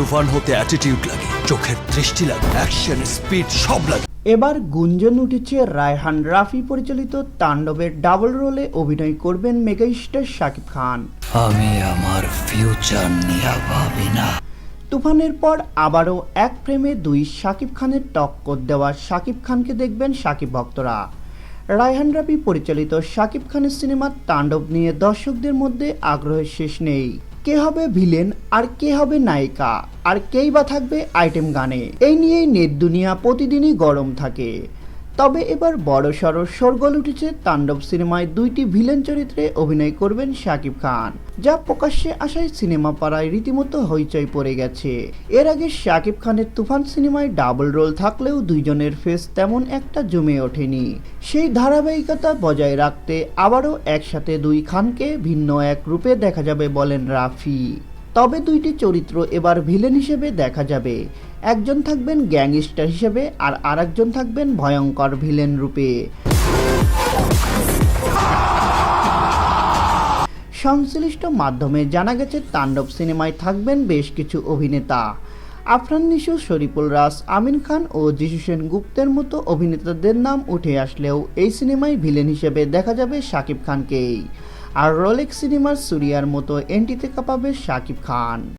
তুফান হতে অ্যাটিটিউড লাগে চোখের দৃষ্টি লাগে অ্যাকশন স্পিড সব লাগে। এবার গুঞ্জন উঠেছে রায়হান রাফি পরিচালিত তাণ্ডবের ডাবল রোলে অভিনয় করবেন মেগাস্টার শাকিব খান। আমি আমার ফিউচার নিয়ে ভাবি না। তুফানের পর আবারও এক ফ্রেমে দুই শাকিব খানের টক্কর দেওয়া শাকিব খানকে দেখবেন শাকিব ভক্তরা। রায়হান রাফি পরিচালিত শাকিব খানের সিনেমা তাণ্ডব নিয়ে দর্শকদের মধ্যে আগ্রহের শেষ নেই। কে হবে ভিলেন, আর কে হবে নায়িকা, আর কেই বা থাকবে আইটেম গানে। এই নিয়েই নেট দুনিয়া প্রতিদিনই গরম থাকে। তবে এবার বড় সড়ো সরগোল উঠেছে তাণ্ডব সিনেমায় দুইটি ভিলেন চরিত্রে অভিনয় করবেন শাকিব খান, যা প্রকাশ্যে আসায় সিনেমা পাড়ায় রীতিমতো হইচই পড়ে গেছে। এর আগে শাকিব খানের তুফান সিনেমায় ডাবল রোল থাকলেও দুইজনের ফেস তেমন একটা জমে ওঠেনি। সেই ধারাবাহিকতা বজায় রাখতে আবারও একসাথে দুই খানকে ভিন্ন এক রূপে দেখা যাবে বলেন রাফি। তবে দুইটি চরিত্র এবার ভিলেন হিসেবে দেখা যাবে। একজন থাকবেন গ্যাংস্টার হিসেবে আর আরেকজন থাকবেন ভয়ঙ্কর ভিলেন রূপে। সংশ্লিষ্ট মাধ্যমে জানা গেছে, তাণ্ডব সিনেমায় থাকবেন বেশ কিছু অভিনেতা। আফরান নিশু, শরীফুল রাস আমিন খান ও যিশু সেন গুপ্তের মতো অভিনেতাদের নাম উঠে আসলেও এই সিনেমায় ভিলেন হিসেবে দেখা যাবে শাকিব খানকেই। আর রোলেক্স সিনেমার সুরিয়ার মতো এন্টিতে কাঁপাবে শাকিব খান।